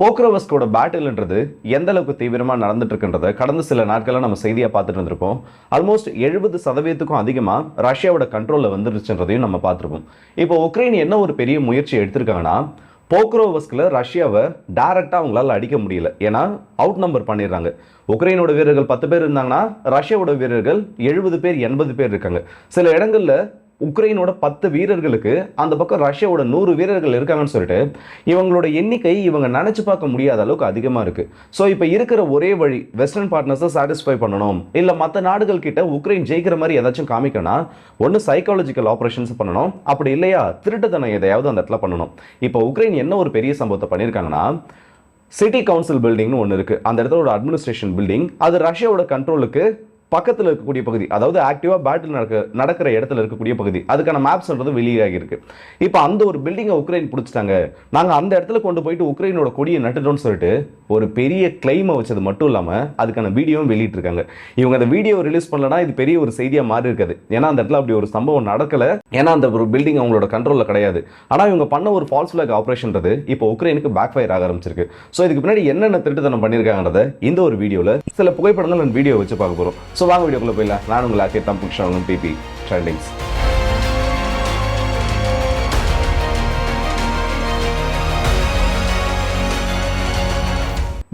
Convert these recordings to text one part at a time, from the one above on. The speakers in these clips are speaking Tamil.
போக்ரோவஸ்கோட பேட்டில்ன்றது எந்த அளவுக்கு தீவிரமாக நடந்துட்டு இருக்குன்றத கடந்த சில நாட்களாக நம்ம செய்தியாக பார்த்துட்டு இருந்திருப்போம் ஆல்மோஸ்ட் எழுபது சதவீதத்துக்கும் அதிகமாக ரஷ்யாவோட கண்ட்ரோலில் வந்துருச்சுன்றதையும் நம்ம பார்த்துருப்போம் இப்போ உக்ரைன் என்ன ஒரு பெரிய முயற்சி எடுத்திருக்காங்கன்னா போக்ரோவஸ்கில் ரஷ்யாவை டைரெக்டாக அவங்களால அடிக்க முடியல. ஏன்னா அவுட் நம்பர் பண்ணிடுறாங்க. உக்ரைனோட வீரர்கள் பத்து பேர் இருந்தாங்கன்னா ரஷ்யாவோட வீரர்கள் எழுபது பேர் எண்பது பேர் இருக்காங்க. சில இடங்களில் உக்ரைனோட பத்து வீரர்களுக்கு அந்த பக்கம் ரஷ்யாவோட நூறு வீரர்கள் இருக்காங்கன்னு சொல்லிட்டு இவங்களோட எண்ணிக்கை இவங்க நினச்சி பார்க்க முடியாத அளவுக்கு அதிகமாக இருக்குது ஸோ இப்போ இருக்கிற ஒரே வழி வெஸ்டர்ன் பார்ட்னர்ஸை சாட்டிஸ்ஃபை பண்ணணும். இல்லை மற்ற நாடுகள் கிட்ட உக்ரைன் ஜெயிக்கிற மாதிரி ஏதாச்சும் காமிக்கணும்னா ஒன்று சைக்காலஜிக்கல் ஆப்ரேஷன்ஸ் பண்ணணும். அப்படி இல்லையா திருட்டுத்தனம் எதையாவது அந்த இடத்துல பண்ணணும். இப்போ உக்ரைன் என்ன ஒரு பெரிய சம்பவத்தை பண்ணியிருக்காங்கன்னா சிட்டி கவுன்சில் பில்டிங்னு ஒன்று இருக்குது அந்த இடத்துல ஒரு அட்மினிஸ்ட்ரேஷன் பில்டிங் அது ரஷ்யாவோட கண்ட்ரோலுக்கு பக்கத்தில் இருக்கக்கூடிய பகுதி அதாவது ஆக்டிவாக பேட்டில் நடக்க நடக்கிற இடத்துல இருக்கக்கூடிய பகுதி அதுக்கான மேப்ஸ்ன்றது வெளியாகி இருக்கு. இப்போ அந்த ஒரு பில்டிங்கை உக்ரைன் பிடிச்சிட்டாங்க. நாங்கள் அந்த இடத்துல கொண்டு போயிட்டு உக்ரைனோட கொடியை நட்டுட்டோம்னு சொல்லிட்டு ஒரு பெரிய கிளைமை வச்சது மட்டும் இல்லாமல் அதுக்கான வீடியோவும் வெளியிட்டிருக்காங்க. இவங்க அந்த வீடியோ ரிலீஸ் பண்ணலனா இது பெரிய ஒரு செய்தியாக மாறி இருக்காது. ஏன்னா அந்த இடத்துல அப்படி ஒரு சம்பவம் நடக்கல. ஏன்னா அந்த ஒரு பில்டிங் அவங்களோட கண்ட்ரோலில் கிடையாது. ஆனால் இவங்க பண்ண ஒரு ஃபால்ஸ் ஃபிளாக் ஆப்ரேஷன்றது இப்போ உக்ரைனுக்கு பேக் ஃபயர் ஆக ஆரம்பிச்சிருக்கு ஸோ இதுக்கு பின்னாடி என்னென்ன திருட்டுத்தனம் பண்ணியிருக்காங்கன்றத இந்த ஒரு வீடியோவில் சில புகைப்படங்கள் நான் வீடியோ வச்சு பார்க்க போகிறோம் ஸோ வாங்க வீடியோக்குள்ளே போயிடலாம். நான் உங்களை அக்கே தம் புக்ஷன் பிபி trendings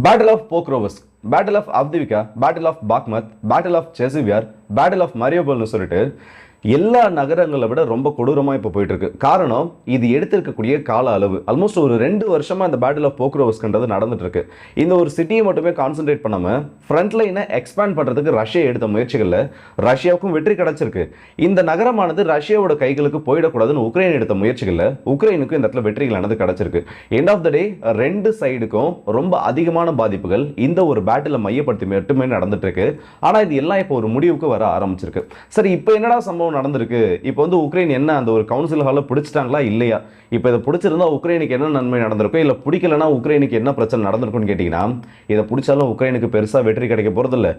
battle of Pokrovsk battle of Avdiivka battle of Bakhmut battle of Chasiv Yar battle of மரியோபல்னு சொல்லிட்டு எல்லா நகரங்களை விட ரொம்ப கொடூரமாக இப்போ போயிட்டு இருக்கு காரணம் இது எடுத்திருக்கக்கூடிய கால அளவு. ஆல்மோஸ்ட் ஒரு ரெண்டு வருஷமாக இந்த பேட்டில் ஆஃப் போக்ரோவஸ்ன்றது நடந்துட்டு இருக்கு இந்த ஒரு சிட்டியை மட்டுமே கான்சென்ட்ரேட் பண்ணாமல் ஃப்ரண்ட் லைனை எக்ஸ்பேண்ட் பண்ணுறதுக்கு ரஷ்யா எடுத்த முயற்சிகளில் ரஷ்யாவுக்கும் வெற்றி கிடச்சிருக்கு. இந்த நகரமானது ரஷ்யாவோட கைகளுக்கு போயிடக்கூடாதுன்னு உக்ரைன் எடுத்த முயற்சிகளில் உக்ரைனுக்கும் இந்த இடத்துல வெற்றிகளானது கிடச்சிருக்கு. எண்ட் ஆஃப் த டே ரெண்டு சைடுக்கும் ரொம்ப அதிகமான பாதிப்புகள் இந்த ஒரு பேட்டில் மையப்படுத்தி மட்டுமே நடந்துட்டு இருக்கு ஆனால் இது எல்லாம் இப்போ ஒரு முடிவுக்கு வர ஆரம்பிச்சிருக்கு. சரி இப்போ என்னடா சம்பவம் நடந்திருக்கு. இப்போ வந்து உக்ரைன் என்ன அந்த ஒரு கவுன்சில் ஹாலில் பிடிச்சிட்டாங்களா? இல்லையா? இப்போ இதை பிடிச்சிருந்தா உக்ரைனுக்கு என்ன நன்மை நடந்திருக்கும் இல்லை பிடிக்கலனா உக்ரைனுக்கு என்ன பிரச்சனை நடந்திருக்குன்னு கேட்டிங்கன்னா இதை பிடிச்சாலும் உக்ரைனுக்கு பெருசாக வெற்றி கிடைக்க போகிறதில்ல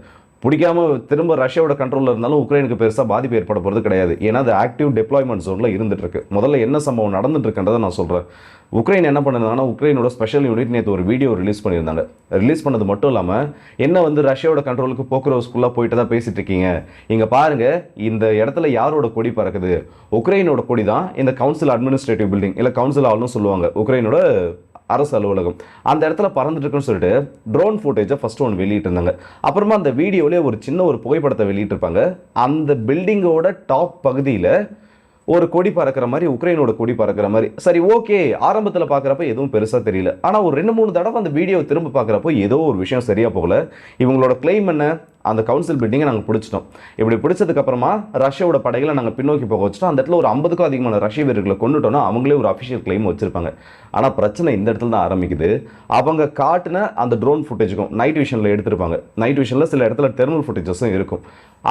பிடிக்காம திரும்ப ரஷ்யாவோட கண்ட்ரோலில் இருந்தாலும் உக்ரைனுக்கு பெருசாக பாதிப்பு ஏற்பட போகிறது கிடையாது. ஏன்னா அது ஆக்டிவ் டெப்ளாய்மெண்ட் ஜோனில் இருந்துட்டு இருக்கு. முதல்ல என்ன சம்பவம் நடந்துட்டு இருக்குன்றதை நான் சொல்கிறேன் உக்ரைன் என்ன பண்ணிருந்தாங்கன்னா உக்ரைனோட ஸ்பெஷல் யூனிட் நேற்று ஒரு வீடியோ ரிலீஸ் பண்ணியிருந்தாங்க. ரிலீஸ் பண்ணது மட்டும் இல்லாமல் என்ன வந்து ரஷ்யாவோட கண்ட்ரோலுக்கு போக்குரோஸ்குள்ளே போயிட்டு தான் பேசிகிட்டு இருக்கீங்க? இங்கே பாருங்கள் இந்த இடத்துல யாரோட கொடி பறக்குது? உக்ரைனோட கொடி தான் இந்த கவுன்சில் அட்மினிஸ்ட்ரேட்டிவ் பில்டிங் இல்லை கவுன்சில் ஆளுன்னு சொல்லுவாங்க உக்ரைனோட அரசு அலுவலகம். அந்த இடத்துல பறந்துட்டு இருக்குன்னு சொல்லிட்டு ட்ரோன் ஃபுட்டேஜை ஃபர்ஸ்ட் ஒன்று வெளியிட்டிருந்தாங்க. அப்புறமா அந்த வீடியோவிலே ஒரு சின்ன ஒரு புகைப்படத்தை வெளியிட்டிருப்பாங்க. அந்த பில்டிங்கோட டாப் பகுதியில் ஒரு கொடி பறக்கிற மாதிரி உக்ரைனோட கொடி பறக்கிற மாதிரி. சரி ஓகே. ஆரம்பத்தில் பார்க்குறப்ப எதுவும் பெருசாக தெரியல. ஆனால் ஒரு ரெண்டு மூணு தடவை அந்த வீடியோ திரும்ப பார்க்குறப்போ ஏதோ ஒரு விஷயம் சரியாக போகல. இவங்களோட கிளைம் என்ன? அந்த கவுன்சில் பில்டிங்கை நாங்கள் பிடிச்சிட்டோம். இப்படி பிடிச்சதுக்கப்புறமா ரஷ்யாவோட படைகளை நாங்கள் பின்னோக்கி போக வச்சுட்டோம். அந்த இடத்துல ஒரு ஐம்பதுக்கும் அதிகமான ரஷ்ய வீரர்களை கொண்டுட்டோம்னா அவங்களே ஒரு அஃபிஷியல் கிளைம் வச்சிருப்பாங்க. ஆனால் பிரச்சனை இந்த இடத்துல தான் ஆரம்பிக்குது. அவங்க காட்டின அந்த ட்ரோன் ஃபுட்டேஜுக்கும் நைட் விஷனில் எடுத்திருப்பாங்க. நைட் விஷனில் சில இடத்துல தெர்மல் ஃபுட்டேஜஸும் இருக்கும்.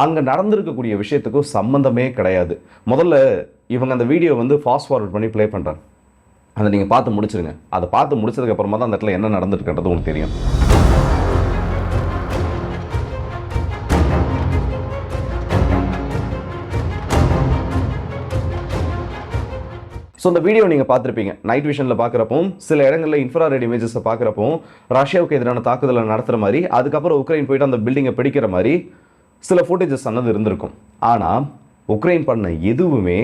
அங்கே நடந்திருக்கக்கூடிய விஷயத்துக்கும் சம்மந்தமே கிடையாது. முதல்ல இவங்க அந்த வீடியோ வந்து ஃபாஸ்ட் ஃபார்வர்ட் பண்ணி ப்ளே பண்ணுறாங்க அதை நீங்கள் பார்த்து முடிச்சிருங்க. அதை பார்த்து முடிச்சதுக்கப்புறமா தான் அந்த இடத்துல என்ன நடந்துருக்குன்றது உங்களுக்கு தெரியும். ஸோ இந்த வீடியோ நீங்கள் பார்த்துருப்பீங்க. நைட் விஷனில் பார்க்குறப்போ சில இடங்களில் இன்ஃப்ராரெட் இமேஜஸை பார்க்குறப்போ ரஷ்யாவுக்கு எதிரான தாக்குதலை நடத்துகிற மாதிரி அதுக்கப்புறம் உக்ரைன் போயிட்டு அந்த பில்டிங்கை பிடிக்கிற மாதிரி சில ஃபுட்டேஜஸ் அன்னது இருந்திருக்கும். ஆனால் உக்ரைன் பண்ண எதுவுமே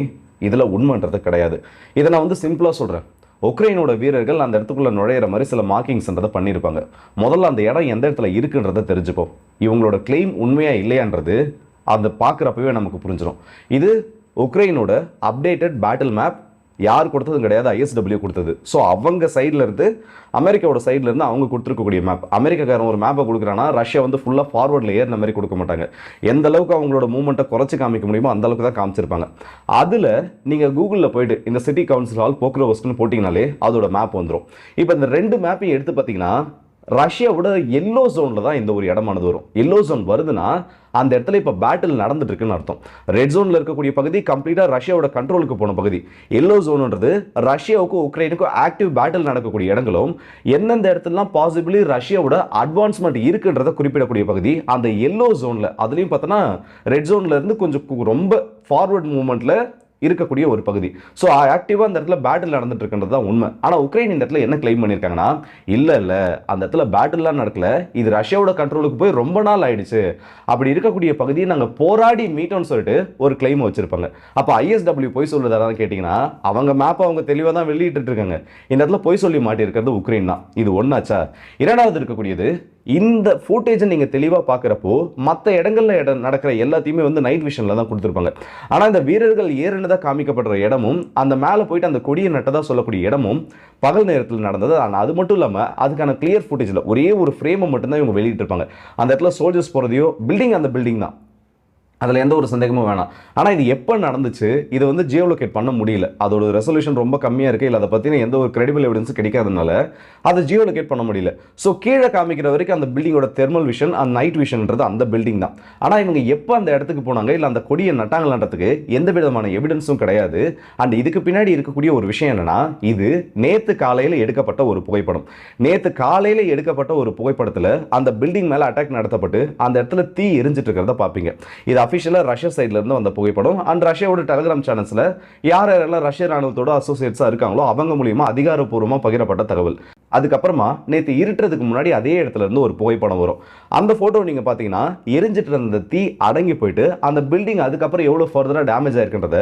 இதில் உண்மைன்றது கிடையாது. இதை நான் வந்து சிம்பிளாக சொல்கிறேன் உக்ரைனோட வீரர்கள் அந்த இடத்துக்குள்ள நுழையிற மாதிரி சில மார்க்கிங்ஸ்ன்றதை பண்ணியிருப்பாங்க முதல்ல அந்த இடம் எந்த இடத்துல இருக்குன்றதை தெரிஞ்சுப்போம். இவங்களோட கிளைம் உண்மையாக இல்லையான்றது அந்த பார்க்குறப்பவே நமக்கு புரிஞ்சிடும் இது உக்ரைனோட அப்டேட்டட் பேட்டில் மேப் யார் கொடுத்ததும் கிடையாது ஐஎஸ்டபிள்யூ கொடுத்தது. ஸோ அவங்க சைடில் இருந்து அமெரிக்காவோட சைட்லேருந்து அவங்க கொடுத்துருக்கக்கூடிய மேப் அமெரிக்காக்காரன் ஒரு மேப்பை கொடுக்குறான்னா ரஷ்யா வந்து ஃபுல்லாக ஃபார்வர்டில் ஏறின மாதிரி கொடுக்க மாட்டாங்க. எந்த அளவுக்கு அவங்களோட மூவ்மெண்ட்டை குறைச்சி காமிக்க முடியுமோ அந்த அளவுக்கு தான் காமிச்சிருப்பாங்க. அதில் நீங்கள் கூகுளில் போயிட்டு இந்த சிட்டி கவுன்சில் ஹால் போக்ரோவஸ்ட்னு போட்டிங்கனாலே அதோட மேப் வந்துடும் இப்போ இந்த ரெண்டு மேப்பையும் எடுத்து பார்த்தீங்கன்னா ரஷ்யாவோட எல்லோ ஜோனில் தான் இந்த ஒரு இடமானது வரும். எல்லோ ஜோன் வருதுன்னா அந்த இடத்துல இப்போ பேட்டில் நடந்துட்டு இருக்குன்னு அர்த்தம். ரெட் ஜோனில் இருக்கக்கூடிய பகுதி கம்ப்ளீட்டாக ரஷ்யாவோட கண்ட்ரோலுக்கு போன பகுதி. எல்லோ ஜோனுன்றது ரஷ்யாவுக்கும் உக்ரைனுக்கும் ஆக்டிவ் பேட்டில் நடக்கக்கூடிய இடங்களும் எந்தெந்த இடத்துலலாம் பாசிபிளி ரஷ்யாவோட அட்வான்ஸ்மெண்ட் இருக்குன்றத குறிப்பிடக்கூடிய பகுதி அந்த எல்லோ ஜோனில் அதுலேயும் பார்த்தோன்னா ரெட் ஜோனில் இருந்து கொஞ்சம் கு- ரொம்ப ஃபார்வர்ட் மூவ்மெண்ட்டில் இருக்கக்கூடிய ஒரு பகுதி. ஸோ ஆக்டிவாக அந்த இடத்துல பேட்டில் நடந்துட்டு இருக்கின்றது தான் உண்மை. ஆனால் உக்ரைன் இந்த இடத்துல என்ன கிளைம் பண்ணியிருக்காங்கன்னா இல்லை இல்லை அந்த இடத்துல பேட்டில்லாம் நடக்கல. இது ரஷ்யாவோட கண்ட்ரோலுக்கு போய் ரொம்ப நாள் ஆயிடுச்சு. அப்படி இருக்கக்கூடிய பகுதியை நாங்கள் போராடி மீட்டோம்னு சொல்லிட்டு ஒரு கிளைம் வச்சிருப்பாங்க. அப்போ ஐஎஸ்டபிள்யூ போய் சொல்லுறதான்னு கேட்டிங்கன்னா அவங்க மேப்பை அவங்க தெளிவாக தான் வெளியிட்டு இருக்காங்க. இந்த இடத்துல போய் சொல்லி மாட்டியிருக்கிறது உக்ரைன் தான். இது ஒன்றாச்சா இரண்டாவது இருக்கக்கூடியது இந்த ஃபுட்டேஜை நீங்கள் தெளிவாக பார்க்குறப்போ மற்ற இடங்கள்ல இடம் நடக்கிற எல்லாத்தையுமே வந்து நைட் விஷனில் தான் கொடுத்துருப்பாங்க. ஆனால் இந்த வீரர்கள் ஏறினதாக காமிக்கப்படுற இடமும் அந்த மேலே போயிட்டு அந்த கொடியை நட்டதாக சொல்லக்கூடிய இடமும் பகல் நேரத்தில் நடந்தது. ஆனால் அது மட்டும் இல்லாமல் அதுக்கான கிளியர் ஃபுட்டேஜில் ஒரே ஒரு ஃப்ரேமை மட்டும்தான் இவங்க வெளியிட்டிருப்பாங்க. அந்த இடத்துல சோல்ஜர்ஸ் போகிறதையோ பில்டிங் அந்த பில்டிங் தான். அதில் எந்த ஒரு சந்தேகமும் வேணாம். ஆனால் இது எப்போ நடந்துச்சு? இதை வந்து ஜியோலொகேட் பண்ண முடியல. அதோட ரெசல்யூஷன் ரொம்ப கம்மியாக இருக்குது இல்லை அதை பற்றின எந்த ஒரு கிரெடிபிள் எவிடன்ஸும் கிடைக்காதனால அதை ஜியோலொகேட் பண்ண முடியல. ஸோ கீழே காமிக்கிற வரைக்கும் அந்த பில்டிங்கோட தெர்மல் விஷன் அந்த நைட் விஷன்ன்றது அந்த பில்டிங் தான். ஆனால் இவங்க எப்போ அந்த இடத்துக்கு போனாங்க? இல்லை அந்த கொடியை நட்டாங்களான்றதுக்கு எந்த விதமான எவிடன்ஸும் கிடையாது. அண்ட் இதுக்கு பின்னாடி இருக்கக்கூடிய ஒரு விஷயம் என்னென்னா இது நேற்று காலையில் எடுக்கப்பட்ட ஒரு புகைப்படம். நேற்று காலையில் எடுக்கப்பட்ட ஒரு புகைப்படத்தில் அந்த பில்டிங் மேலே அட்டாக் நடத்தப்பட்டு அந்த இடத்துல தீ எரிஞ்சிட்டு இருக்கிறத பார்ப்பீங்க இது அஃபிஷியலாக ரஷ்யா சைட்லேருந்து வந்த புகைப்படம். அண்ட் ரஷ்யாவோட டெலிகிராம் சேனல்ஸில் யார் யாரெல்லாம் ரஷ்ய ராணுவத்தோட அசோசியேட்ஸாக இருக்காங்களோ அவங்க மூலியமா அதிகாரப்பூர்வமாக பகிரப்பட்ட தகவல். அதுக்கப்புறமா நேற்று இருட்டுறதுக்கு முன்னாடி அதே இடத்துல இருந்து ஒரு புகைப்படம் வரும். அந்த ஃபோட்டோ நீங்கள் பார்த்தீங்கன்னா எரிஞ்சிட்டு இருந்த தீ அடங்கி போயிட்டு அந்த பில்டிங் அதுக்கப்புறம் எவ்வளோ ஃபர்தராக டேமேஜ் ஆயிருக்குன்றத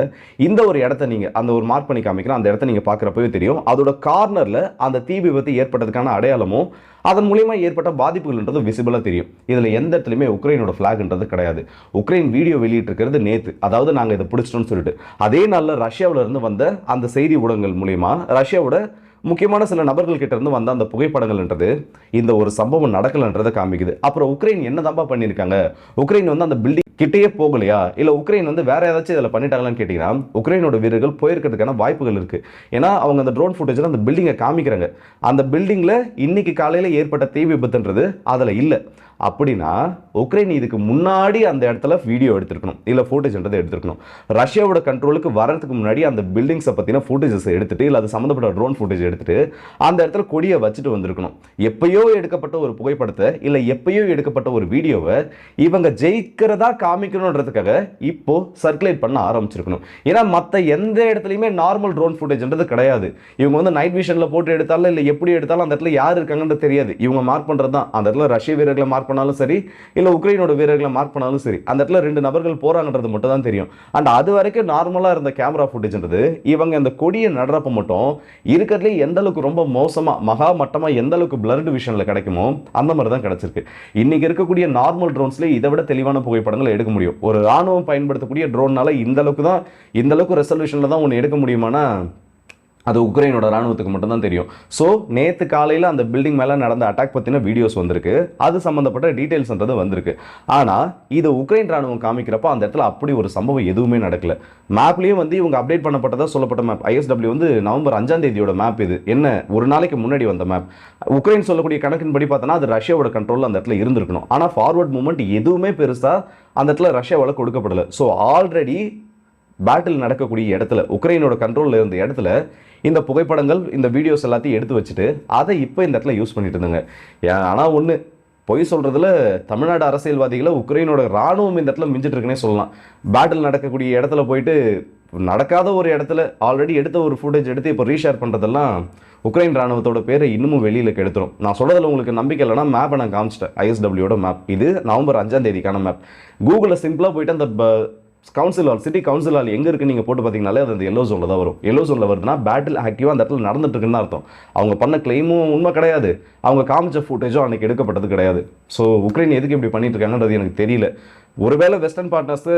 இந்த ஒரு இடத்த நீங்கள் அந்த ஒரு மார்க் பண்ணி காமிக்கிறோம் அந்த இடத்த நீங்கள் பார்க்குறப்பவே தெரியும். அதோட கார்னரில் அந்த தீ விபத்து ஏற்பட்டதுக்கான அடையாளமும் அதன் மூலியமா ஏற்பட்ட பாதிப்புகள்ன்றது விசிபிளாக தெரியும். இதில் எந்த இடத்துலையுமே உக்ரைனோட ஃப்ளாக்ன்றது கிடையாது. உக்ரைன் வீடியோ வெளியிட்டிருக்கிறது நேற்று அதாவது நாங்கள் இதை பிடிச்சிட்டோம்னு சொல்லிட்டு. அதே நாளில் ரஷ்யாவிலேருந்து வந்த அந்த செய்தி ஊடகங்கள் மூலியமா ரஷ்யாவோட முக்கியமான சில நபர்கள் கிட்ட இருந்து வந்த அந்த புகைப்படங்கள்ன்றது இந்த ஒரு சம்பவம் நடக்கலைன்றதை காமிக்குது. அப்புறம் உக்ரைன் என்னதான்பா பண்ணியிருக்காங்க? உக்ரைன் வந்து அந்த பில்டிங் கிட்டேயே போகலையா? இல்லை உக்ரைன் வந்து வேற ஏதாச்சும் இதில் பண்ணிட்டாங்களான்னு கேட்டிங்கன்னா உக்ரைனோட வீரர்கள் போயிருக்கிறதுக்கான வாய்ப்புகள் இருக்கு. ஏன்னா அவங்க அந்த ட்ரோன் ஃபுட்டேஜில் அந்த பில்டிங்கை காமிக்கிறாங்க. அந்த பில்டிங்கில் இன்னைக்கு காலையில் ஏற்பட்ட தீ விபத்துன்றது அதில் இல்லை. அப்படின்னா உக்ரைன் இதுக்கு முன்னாடி அந்த இடத்துல வீடியோ எடுத்திருக்கணும். இல்லை ஃபோட்டேஜ்ன்றதை எடுத்திருக்கணும். ரஷ்யாவோட கண்ட்ரோலுக்கு வரதுக்கு முன்னாடி அந்த பில்டிங்ஸை பற்றின ஃபோட்டேஜஸ் எடுத்துகிட்டு இல்லை அது சம்மந்தப்பட்ட ட்ரோன் ஃபுட்டேஜ் எடுத்துட்டு அந்த இடத்துல கொடியை வச்சுட்டு வந்திருக்கணும். எப்பயோ எடுக்கப்பட்ட ஒரு புகைப்படத்தை இல்லை எப்பயோ எடுக்கப்பட்ட ஒரு வீடியோவை இவங்க ஜெயிக்கிறதா காமிக்கணுன்றதுக்காக இப்போ சர்க்குலேட் பண்ண ஆரம்பிச்சிருக்கணும். ஏன்னா மற்ற எந்த இடத்துலையுமே நார்மல் ட்ரோன் ஃபுட்டேஜ்ன்றது கிடையாது. இவங்க வந்து நைட் விஷனில் போட்டு எடுத்தாலும் இல்லை எப்படி எடுத்தாலும் அந்த இடத்துல யார் இருக்காங்கன்றது தெரியாது. இவங்க மார்க் பண்ணுறது தான் அந்த இடத்துல ரஷ்ய வீரர்களை மார்க் பண்ணாலும் சரி இல்லை உக்ரைனோட வீரர்களை மார்க் பண்ணாலும் சரி அந்த இடத்துல ரெண்டு நபர்கள் போகிறாங்கன்றது மட்டும் தான் தெரியும். அண்ட் அது வரைக்கும் நார்மலாக இருந்த கேமரா ஃபுட்டேஜ்ன்றது இவங்க அந்த கொடியை நடுறப்ப மட்டும் இருக்கிறதுலே எந்த அளவுக்கு ரொம்ப மோசமாக மகா மட்டமாக எந்த அளவுக்கு பிளர்டு விஷனில் கிடைக்குமோ அந்த மாதிரி தான் கிடச்சிருக்கு. இன்றைக்கி இருக்கக்கூடிய நார்மல் ட்ரோன்ஸ்லேயே இதை விட தெளிவான புகைப்படங்களை எடுக்க முடியும். ஒரு ராணுவம் பயன்படுத்தக்கூடிய ட்ரோன்னால இந்த அளவுக்கு தான் இந்த அளவுக்கு ரெசல்யூஷனில் தான் ஒன்று எடுக்க முடியுமானா அது உக்ரைனோட ராணுவத்துக்கு மட்டும்தான் தெரியும். ஸோ நேற்று காலையில் அந்த பில்டிங் மேலே நடந்த அட்டாக் பற்றின வீடியோஸ் வந்திருக்கு. அது சம்மந்தப்பட்ட டீட்டெயில்ஸ்ன்றது வந்திருக்கு. ஆனால் இது உக்ரைன் ராணுவம் காமிக்கிறப்போ அந்த இடத்துல அப்படி ஒரு சம்பவம் எதுவுமே நடக்கல. மேப்லேயும் வந்து இவங்க அப்டேட் பண்ணப்பட்டதாக சொல்லப்பட்ட மேப் ஐஎஸ்டபிள்யூ வந்து நவம்பர் அஞ்சாம் தேதியோட மேப் இது. என்ன ஒரு நாளைக்கு முன்னாடி வந்த மேப் உக்ரைன் சொல்லக்கூடிய கணக்கின்படி பார்த்தோன்னா அது ரஷ்யாவோட கண்ட்ரோலில் அந்த இடத்துல இருந்திருக்கணும். ஆனால் ஃபார்வர்ட் மூமெண்ட் எதுவுமே பெருசாக அந்த இடத்துல ரஷ்யாவால் கொடுக்கப்படலை. ஸோ ஆல்ரெடி பேட்டில் நடக்கக்கூடிய இடத்துல உக்ரைனோட கண்ட்ரோலில் இருந்த இடத்துல இந்த புகைப்படங்கள் இந்த வீடியோஸ் எல்லாத்தையும் எடுத்து வச்சுட்டு அதை இப்போ இந்த இடத்துல யூஸ் பண்ணிட்டு இருந்தாங்க. ஆனால் ஒன்று பொய் சொல்கிறதுல தமிழ்நாடு அரசியல்வாதிகளை உக்ரைனோட ராணுவம் இந்த இடத்துல மிஞ்சிட்டு இருக்குன்னே சொல்லலாம். பேட்டில் நடக்கக்கூடிய இடத்துல போயிட்டு நடக்காத ஒரு இடத்துல ஆல்ரெடி எடுத்த ஒரு ஃபுட்டேஜ் எடுத்து இப்போ ரீஷேர் பண்ணுறதெல்லாம் உக்ரைன் ராணுவத்தோட பேரை இன்னமும் வெளியில் கெடுத்துரும். நான் சொல்கிறதுல உங்களுக்கு நம்பிக்கை இல்லைனா மேப்பை நான் காமிச்சிட்டேன் ஐஎஸ்டபிள்யூட மேப் இது நவம்பர் அஞ்சாம் தேதிக்கான மேப் கூகுளில் சிம்பிளாக போயிட்டு அந்த council hall city council hall எங்கே இருக்குன்னு நீங்கள் போட்டு பார்த்தீங்கனாலே அது அந்த எல்லோ ஜோனில் தான் வரும். எல்லோ ஜோனில் வருதுன்னா பேட்டில் ஆக்டிவாக அந்த இடத்துல நடந்துட்டு இருக்குன்னு அர்த்தம். அவங்க பண்ண கிளைமும் உண்மை கிடையாது. அவங்க காமிச்ச ஃபுட்டேஜும் அன்றைக்கி எடுக்கப்பட்டது கிடையாது. ஸோ உக்ரைன் எதுக்கு இப்படி பண்ணிட்டு இருக்காங்கன்றது எனக்கு தெரியல. ஒருவேளை வெஸ்டர்ன் பார்ட்னர்ஸ்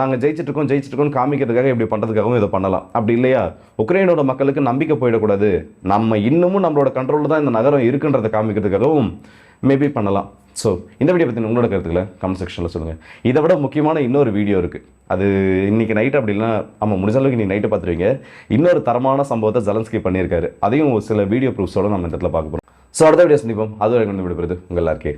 நாங்கள் ஜெயிச்சிட்டு இருக்கோம் காமிக்கிறதுக்காக இப்படி பண்ணுறதுக்காகவும் இதை பண்ணலாம். அப்படி இல்லையா? உக்ரைனோட மக்களுக்கு நம்பிக்கை போயிடக்கூடாது. நம்ம இன்னமும் நம்மளோட கண்ட்ரோலில் தான் இந்த நகரம் இருக்குன்றதை காமிக்கிறதுக்காகவும் மேபி பண்ணலாம். ஸோ இந்த வீடியோ பற்றி உங்களோட கருத்துக்களை கமெண்ட் செக்ஷனில் சொல்லுங்கள் இதை விட முக்கியமான இன்னொரு வீடியோ இருக்குது அது இன்னைக்கு நைட்டு அப்படின்னா ஆமாம் முடிஞ்ச அளவுக்கு நீ நைட்டு பார்த்துருவீங்க. இன்னொரு தரமான சம்பவத்தை ஜலன்ஸ்கி பண்ணியிருக்காரு. அதையும் ஒரு சில வீடியோ ப்ரூஃப்ஸோட நம்ம இந்த இடத்துல பார்க்க போகிறோம் ஸோ அடுத்த வீடியோ சந்திப்போம். அது வரைக்கும் விடுபடுது உங்கள் எல்லாருக்கே